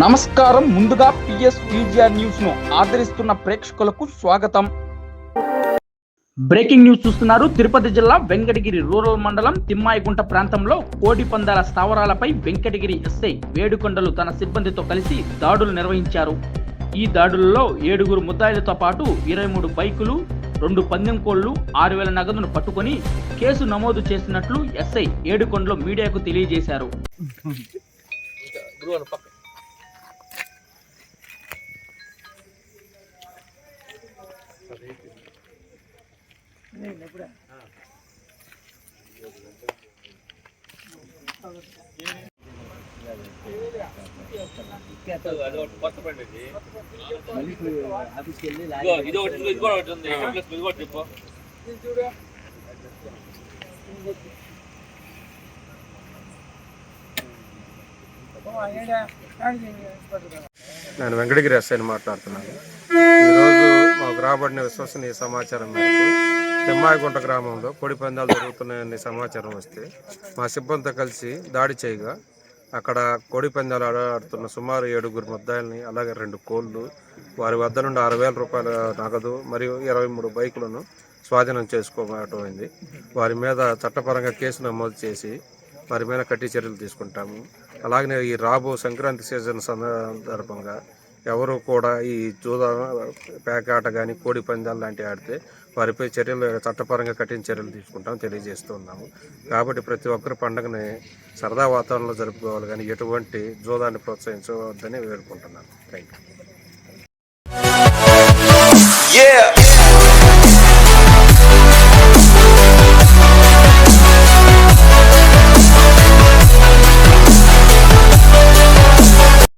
నమస్కారం. ముందుగా PS VGR న్యూస్ను ఆదరిస్తున్న ప్రేక్షకులకు స్వాగతం. బ్రేకింగ్ న్యూస్ చూస్తున్నారు. తిరుపతి జిల్లా వెంకటగిరి రూరల్ మండలం తిమ్మాయిగుంట ప్రాంతంలో కోడి పందాల స్థావరాలపై వెంకటగిరి ఎస్ఐ వేడుకొండలు తన సిబ్బందితో కలిసి దాడులు నిర్వహించారు. ఈ దాడులలో ఏడుగురు ముద్దాయిలతో పాటు ఇరవై మూడు బైకులు రెండు పందెం కోళ్ళు ఆరు వేల నగదును పట్టుకొని కేసు నమోదు చేసినట్లు ఎస్ఐ ఏడుకొండలో మీడియాకు తెలియజేశారు. ఇదిగో, ఇది ఒకటి ఇది కూడా ఒకటి ఉంది ప్లస్ ఇది కూడా చెప్పు నేను వెంకటగిరి ఎస్ఐని మాట్లాడుతున్నాను. రాబడిన విశ్వసనీయ సమాచారం మేరకు తిమ్మాయిగుంట గ్రామంలో కోడి పందాలు జరుగుతున్నాయని సమాచారం వస్తే మా సిబ్బందితో కలిసి దాడి చేయగా అక్కడ కోడి పందాలు ఆడుతున్న సుమారు ఏడుగురు ముద్దాయిల్ని అలాగే రెండు కోళ్ళు వారి వద్ద నుండి ఆరు వేల రూపాయల నగదు మరియు ఇరవై మూడు బైకులను స్వాధీనం చేసుకోవటమైంది. వారి మీద చట్టపరంగా కేసు నమోదు చేసి వారి మీద కట్టి చర్యలు తీసుకుంటాము. అలాగనే ఈ రాబో సంక్రాంతి సీజన్ సందర్భంగా ఎవరు కూడా ఈ జూద పేకాట కానీ కోడి పందాలు లాంటివి ఆడితే వారిపై చర్యలు చట్టపరంగా కఠిన చర్యలు తీసుకుంటాం తెలియజేస్తున్నాము కాబట్టి ప్రతి ఒక్కరు పండుగని సరదా వాతావరణంలో జరుపుకోవాలి కానీ ఎటువంటి జూదాన్ని ప్రోత్సహించవద్దని వేడుకుంటున్నాను. Thank you